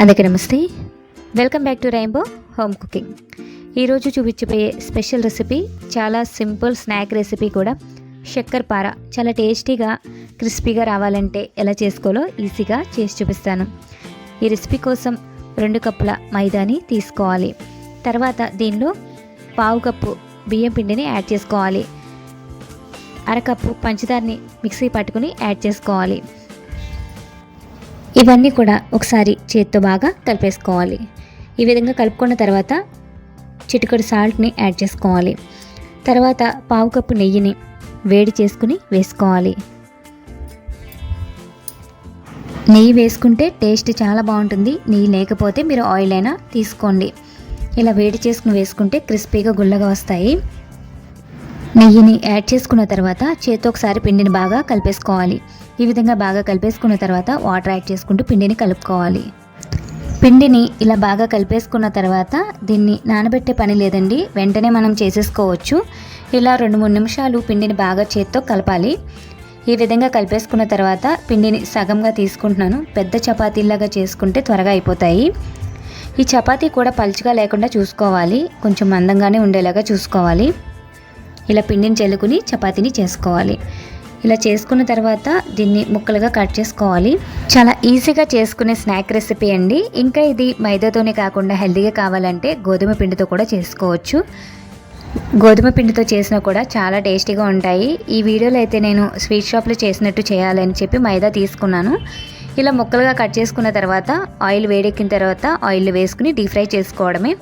అందరికీ నమస్తే. Welcome back to rainbow home cooking ఈరోజు చూపించబోయే స్పెషల్ రెసిపీ చాలా సింపుల్ స్నాక్ రెసిపీ కూడా. చక్కెర పార చాలా టేస్టీగా క్రిస్పీగా రావాలంటే ఎలా చేసుకోవాలో ఈజీగా చేసి చూపిస్తాను. ఈ రెసిపీ కోసం రెండు కప్పుల మైదాని తీసుకోవాలి. తర్వాత దీనిలో పావు కప్పు బియ్యం పిండిని యాడ్ చేసుకోవాలి. అరకప్పు పంచదారని మిక్సీ పట్టుకుని యాడ్ చేసుకోవాలి. ఇవన్నీ కూడా ఒకసారి చేత్తో బాగా కలిపేసుకోవాలి. ఈ విధంగా కలుపుకున్న తర్వాత చిటికడు సాల్ట్ని యాడ్ చేసుకోవాలి. తర్వాత పావు కప్పు నెయ్యిని వేడి చేసుకుని వేసుకోవాలి. నెయ్యి వేసుకుంటే టేస్ట్ చాలా బాగుంటుంది. నెయ్యి లేకపోతే మీరు ఆయిల్ అయినా తీసుకోండి. ఇలా వేడి చేసుకుని వేసుకుంటే క్రిస్పీగా గుల్లగా వస్తాయి. నెయ్యిని యాడ్ చేసుకున్న తర్వాత చేత్తో ఒకసారి పిండిని బాగా కలిపేసుకోవాలి. ఈ విధంగా బాగా కలిపేసుకున్న తర్వాత వాటర్ యాడ్ చేసుకుంటూ పిండిని కలుపుకోవాలి. పిండిని ఇలా బాగా కలిపేసుకున్న తర్వాత దీన్ని నానబెట్టే పని లేదండి. వెంటనే మనం చేసేసుకోవచ్చు. ఇలా రెండు మూడు నిమిషాలు పిండిని బాగా చేత్తో కలపాలి. ఈ విధంగా కలిపేసుకున్న తర్వాత పిండిని సగంగా తీసుకుంటున్నాను. పెద్ద చపాతీలాగా చేసుకుంటే త్వరగా అయిపోతాయి. ఈ చపాతీ కూడా పలుచగా లేకుండా చూసుకోవాలి. కొంచెం మందంగానే ఉండేలాగా చూసుకోవాలి. ఇలా పిండిని చల్లుకుని చపాతీని చేసుకోవాలి. ఇలా చేసుకున్న తర్వాత దీన్ని ముక్కలుగా కట్ చేసుకోవాలి. చాలా ఈజీగా చేసుకునే స్నాక్ రెసిపీ అండి. ఇంకా ఇది మైదాతోనే కాకుండా హెల్దీగా కావాలంటే గోధుమ పిండితో కూడా చేసుకోవచ్చు. గోధుమ పిండితో చేసినా కూడా చాలా టేస్టీగా ఉంటాయి. ఈ వీడియోలో అయితే నేను స్వీట్ షాప్లో చేసినట్టు చేయాలని చెప్పి మైదా తీసుకున్నాను. ఇలా ముక్కలుగా కట్ చేసుకున్న తర్వాత ఆయిల్ వేడెక్కిన తర్వాత ఆయిల్ వేసుకుని డీప్ ఫ్రై చేసుకోవడమే.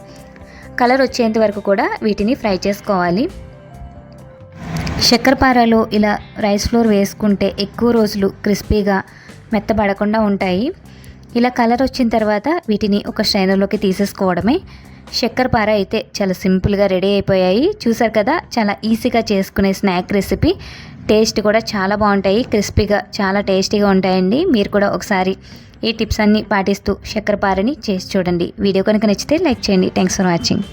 కలర్ వచ్చేంత వరకు కూడా వీటిని ఫ్రై చేసుకోవాలి. చక్కెరపారలో ఇలా రైస్ ఫ్లోర్ వేసుకుంటే ఎక్కువ రోజులు క్రిస్పీగా మెత్తబడకుండా ఉంటాయి. ఇలా కలర్ వచ్చిన తర్వాత వీటిని ఒక స్ట్రైనర్లోకి తీసేసుకోవడమే. చక్కెరపార అయితే చాలా సింపుల్గా రెడీ అయిపోయాయి. చూసారు కదా చాలా ఈజీగా చేసుకునే స్నాక్ రెసిపీ. టేస్ట్ కూడా చాలా బాగుంటాయి. క్రిస్పీగా చాలా టేస్టీగా ఉంటాయండి. మీరు కూడా ఒకసారి ఈ టిప్స్ అన్నీ పాటిస్తూ చక్కెరపారని చేసి చూడండి. వీడియో కనుక నచ్చితే లైక్ చేయండి. Thanks for watching